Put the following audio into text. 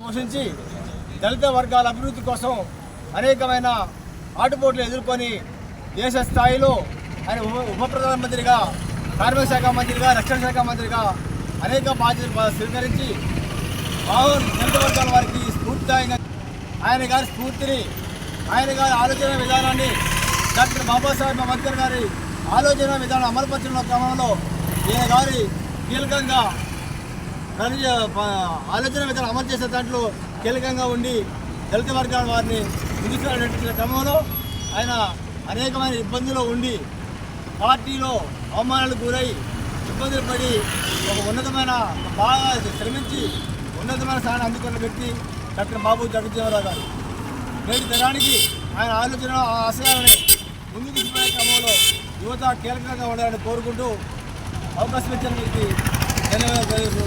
పోషించి దళిత వర్గాల అభివృద్ధి కోసం అనేకమైన ఆటుపోట్లు ఎదుర్కొని దేశ స్థాయిలో ఆయన ఉప ప్రధానమంత్రిగా కార్మిక శాఖ మంత్రిగా రక్షణ శాఖ మంత్రిగా అనేక బాధ్యతలు స్వీకరించి మామూలు దళిత వర్గాల వారికి స్ఫూర్తిదాయంగా ఆయన గారి స్ఫూర్తిని ఆయన గారి ఆలోచన విధానాన్ని డాక్టర్ బాబాసాహెబ్ అంబేద్కర్ గారి ఆలోచన విధానం అమలుపరిచిన క్రమంలో ఈయన గారి కీలకంగా ఆలోచన విధానం అమలు చేసే దాంట్లో కీలకంగా ఉండి దళిత వర్గాల వారిని ముందుకు క్రమంలో ఆయన అనేకమైన ఇబ్బందులు ఉండి పార్టీలో అవమానాలకు గురై ఇబ్బందులు పడి ఒక ఉన్నతమైన బాగా శ్రమించి ఉన్నతమైన స్థానం అందుకున్న వ్యక్తి డాక్టర్ బాబు జగజ్జీవనరావు గారు. నేటి తరానికి ఆయన ఆలోచన ఆ ఆశయాలని ముందుకు తీసుకునే క్రమంలో యువత కీలకంగా ఉండాలని కోరుకుంటూ అవకాశం ఇచ్చిన వ్యక్తి ధన్యవాదాలు